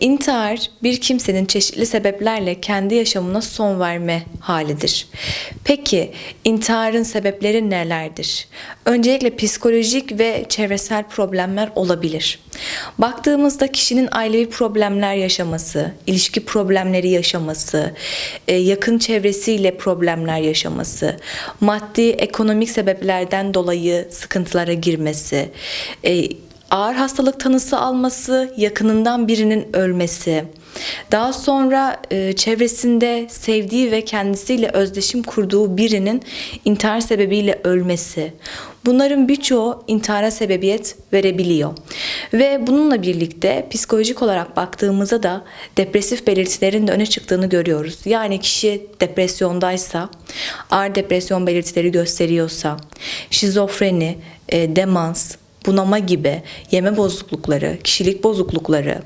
İntihar bir kimsenin çeşitli sebeplerle kendi yaşamına son verme halidir. Peki intiharın sebepleri nelerdir? Öncelikle psikolojik ve çevresel problemler olabilir. Baktığımızda kişinin ailevi problemler yaşaması, ilişki problemleri yaşaması, e, yakın çevresiyle problemler yaşaması, maddi ekonomik sebeplerden dolayı sıkıntılara girmesi, e, ağır hastalık tanısı alması, yakınından birinin ölmesi, daha sonra e, çevresinde sevdiği ve kendisiyle özdeşim kurduğu birinin intihar sebebiyle ölmesi. Bunların birçoğu intihara sebebiyet verebiliyor. Ve bununla birlikte psikolojik olarak baktığımızda da depresif belirtilerin de öne çıktığını görüyoruz. Yani kişi depresyondaysa, ağır depresyon belirtileri gösteriyorsa, şizofreni, e, demans, bunama gibi yeme bozuklukları, kişilik bozuklukları,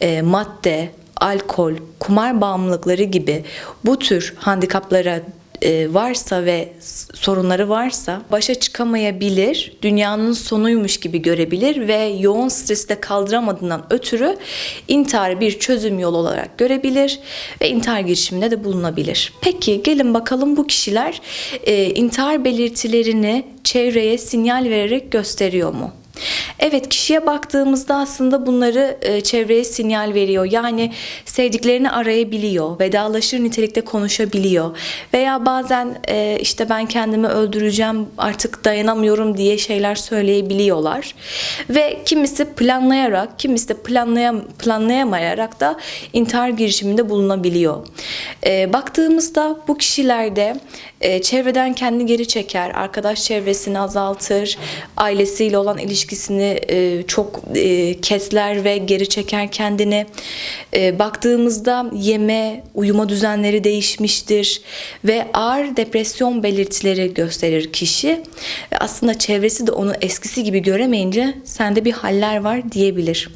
e, madde, alkol, kumar bağımlılıkları gibi bu tür handikaplara e, varsa ve sorunları varsa başa çıkamayabilir, dünyanın sonuymuş gibi görebilir ve yoğun streste kaldıramadığından ötürü intiharı bir çözüm yolu olarak görebilir ve intihar girişiminde de bulunabilir. Peki gelin bakalım bu kişiler e, intihar belirtilerini çevreye sinyal vererek gösteriyor mu? Evet kişiye baktığımızda aslında bunları e, çevreye sinyal veriyor. Yani sevdiklerini arayabiliyor, vedalaşır nitelikte konuşabiliyor. Veya bazen e, işte ben kendimi öldüreceğim artık dayanamıyorum diye şeyler söyleyebiliyorlar. Ve kimisi planlayarak, kimisi de planlayam planlayamayarak da intihar girişiminde bulunabiliyor. E, baktığımızda bu kişilerde e, çevreden kendini geri çeker, arkadaş çevresini azaltır, ailesiyle olan ilişkisini e, çok e, kesler ve geri çeker kendini. E, baktığımızda yeme, uyuma düzenleri değişmiştir ve ağır depresyon belirtileri gösterir kişi. Aslında çevresi de onu eskisi gibi göremeyince sende bir haller var diyebilir.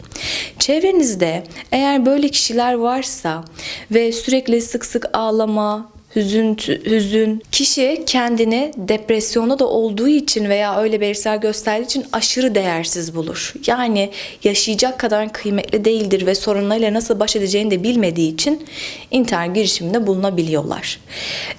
Çevrenizde eğer böyle kişiler varsa ve sürekli sık sık ağlama, hüzün, hüzün. Kişi kendini depresyonda da olduğu için veya öyle belirtiler gösterdiği için aşırı değersiz bulur. Yani yaşayacak kadar kıymetli değildir ve sorunlarıyla nasıl baş edeceğini de bilmediği için intihar girişiminde bulunabiliyorlar.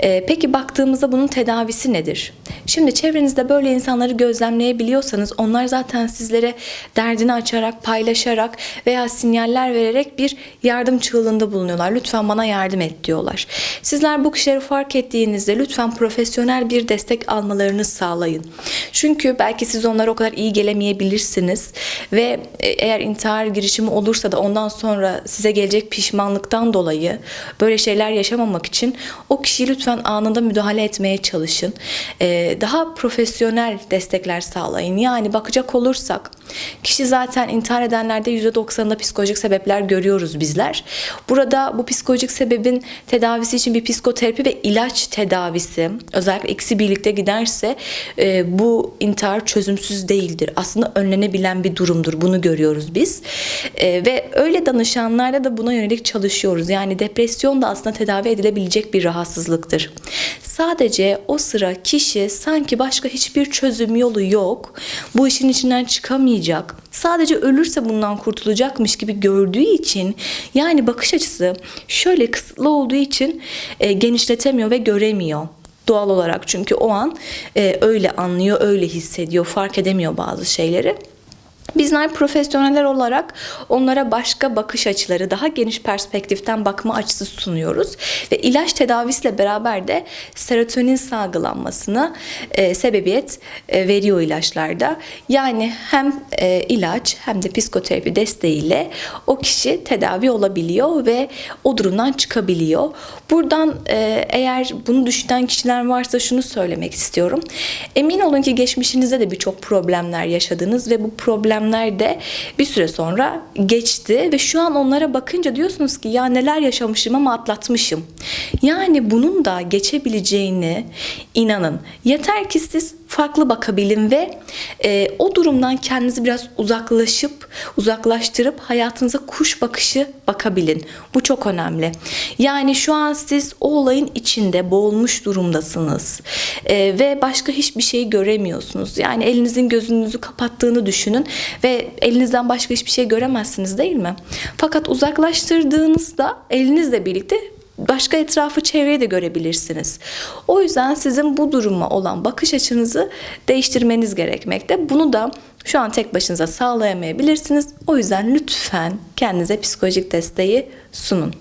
Ee, peki baktığımızda bunun tedavisi nedir? Şimdi çevrenizde böyle insanları gözlemleyebiliyorsanız onlar zaten sizlere derdini açarak, paylaşarak veya sinyaller vererek bir yardım çığlığında bulunuyorlar. Lütfen bana yardım et diyorlar. Sizler bu kişileri fark ettiğinizde lütfen profesyonel bir destek almalarını sağlayın. Çünkü belki siz onlara o kadar iyi gelemeyebilirsiniz ve e, eğer intihar girişimi olursa da ondan sonra size gelecek pişmanlıktan dolayı böyle şeyler yaşamamak için o kişiyi lütfen anında müdahale etmeye çalışın. Ee, daha profesyonel destekler sağlayın. Yani bakacak olursak kişi zaten intihar edenlerde %90'ında psikolojik sebepler görüyoruz bizler. Burada bu psikolojik sebebin tedavisi için bir psikoterapi ve ilaç tedavisi özellikle ikisi birlikte giderse e, bu intihar çözümsüz değildir. Aslında önlenebilen bir durumdur. Bunu görüyoruz biz. E, ve öyle danışanlarda da buna yönelik çalışıyoruz. Yani depresyon da aslında tedavi edilebilecek bir rahatsızlıktır. Sadece o sıra kişi sanki başka hiçbir çözüm yolu yok. Bu işin içinden çıkamayacak. Sadece ölürse bundan kurtulacakmış gibi gördüğü için yani bakış açısı şöyle kısıtlı olduğu için e, genişletemiyor ve göremiyor. Doğal olarak çünkü o an e, öyle anlıyor, öyle hissediyor, fark edemiyor bazı şeyleri. Bizler profesyoneller olarak onlara başka bakış açıları, daha geniş perspektiften bakma açısı sunuyoruz. Ve ilaç tedavisiyle beraber de serotonin salgılanmasına e, sebebiyet e, veriyor ilaçlarda. Yani hem e, ilaç hem de psikoterapi desteğiyle o kişi tedavi olabiliyor ve o durumdan çıkabiliyor. Buradan e, eğer bunu düşünen kişiler varsa şunu söylemek istiyorum. Emin olun ki geçmişinizde de birçok problemler yaşadınız ve bu problemler de bir süre sonra geçti ve şu an onlara bakınca diyorsunuz ki ya neler yaşamışım ama atlatmışım. Yani bunun da geçebileceğini inanın. Yeter ki siz farklı bakabilin ve e, o durumdan kendinizi biraz uzaklaşıp uzaklaştırıp hayatınıza kuş bakışı bakabilin. Bu çok önemli. Yani şu an siz o olayın içinde boğulmuş durumdasınız E, ve başka hiçbir şey göremiyorsunuz. Yani elinizin gözünüzü kapattığını düşünün ve elinizden başka hiçbir şey göremezsiniz değil mi? Fakat uzaklaştırdığınızda elinizle birlikte başka etrafı çevreyi de görebilirsiniz. O yüzden sizin bu duruma olan bakış açınızı değiştirmeniz gerekmekte. Bunu da şu an tek başınıza sağlayamayabilirsiniz. O yüzden lütfen kendinize psikolojik desteği sunun.